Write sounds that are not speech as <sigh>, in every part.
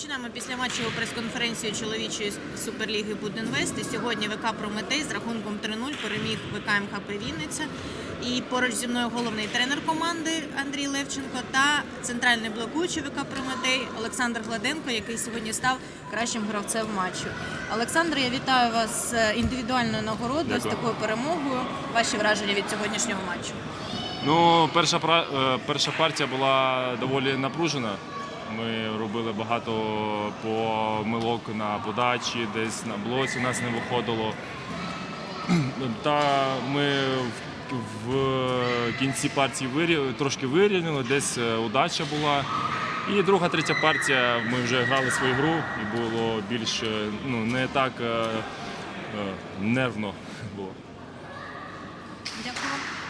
Розпочинаємо після матчеву прес-конференцію чоловічої суперліги Буденвест. І сьогодні ВК Прометей з рахунком 3-0 переміг ВК МХП Вінниця. І поруч зі мною головний тренер команди Андрій Левченко та центральний блокуючий ВК Прометей Олександр Гладенко, який сьогодні став кращим гравцем матчу. Олександр, я вітаю вас з індивідуальною нагородою з такою перемогою. Ваші враження від сьогоднішнього матчу? Ну, перша, е, перша партія була доволі напружена. Ми робили багато помилок на подачі, десь на блоці у нас не виходило. <clears throat> Та ми в, кінці партії вирі- трошки вирівняли, десь е, удача була. І друга, третя партія ми вже грали свою гру і було більш ну, не так е, е, нервно було.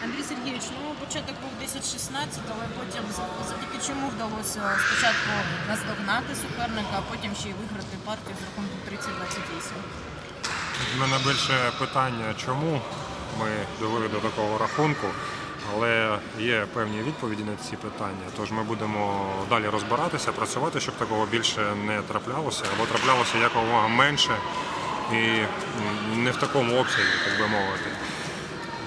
Андрій Сергійович, ну початок був 10-16, але потім завдяки чому вдалося спочатку наздогнати суперника, а потім ще й виграти партію з рахунком 30-28. У мене більше питання, чому ми довели до такого рахунку, але є певні відповіді на ці питання. Тож ми будемо далі розбиратися, працювати, щоб такого більше не траплялося, або траплялося якомога менше і не в такому обсязі, так би мовити.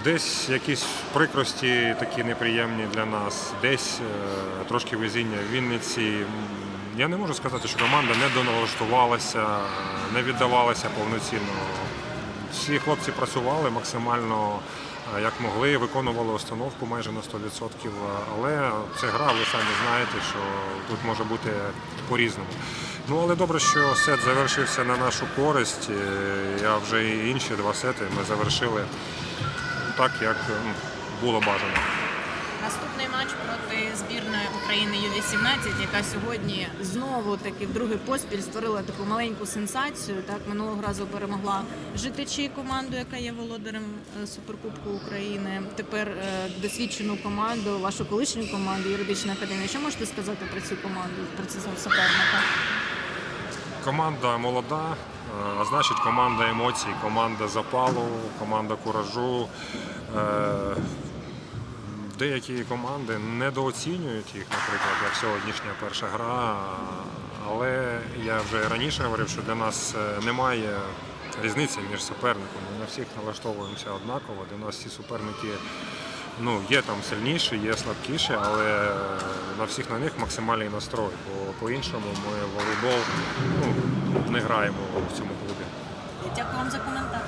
Десь якісь прикрості такі неприємні для нас, десь е, трошки везіння в Вінниці. Я не можу сказати, що команда не доналаштувалася, не віддавалася повноцінно. Всі хлопці працювали максимально е, як могли, виконували установку майже на 100%. е, Але це гра, ви самі знаєте, що тут може бути по-різному. Ну але добре, що сет завершився на нашу користь. е, А вже і інші два сети ми завершили так, як було бажано. Наступний матч проти збірної України Ю-18, яка сьогодні знову таки вдруге поспіль створила таку маленьку сенсацію. Так минулого разу перемогла житичі команду, яка є володарем е, Суперкубку України. Тепер е, досвідчену команду, вашу колишню команду, юридична академія. Що можете сказати про цю команду, про цього суперника? Команда молода, е, а значить команда емоцій, команда запалу, команда куражу. Е, Деякі команди недооцінюють їх, наприклад, як сьогоднішня перша гра. Але я вже раніше говорив, що для нас е, немає різниці між суперниками. Ми на всіх налаштовуємося однаково. Для нас всі суперники ну, є там сильніші, є слабкіші, але на всіх на них максимальний настрой. Бо по-іншому ми в волейбол ну, не граємо в цьому клубі. Дякую вам за коментар.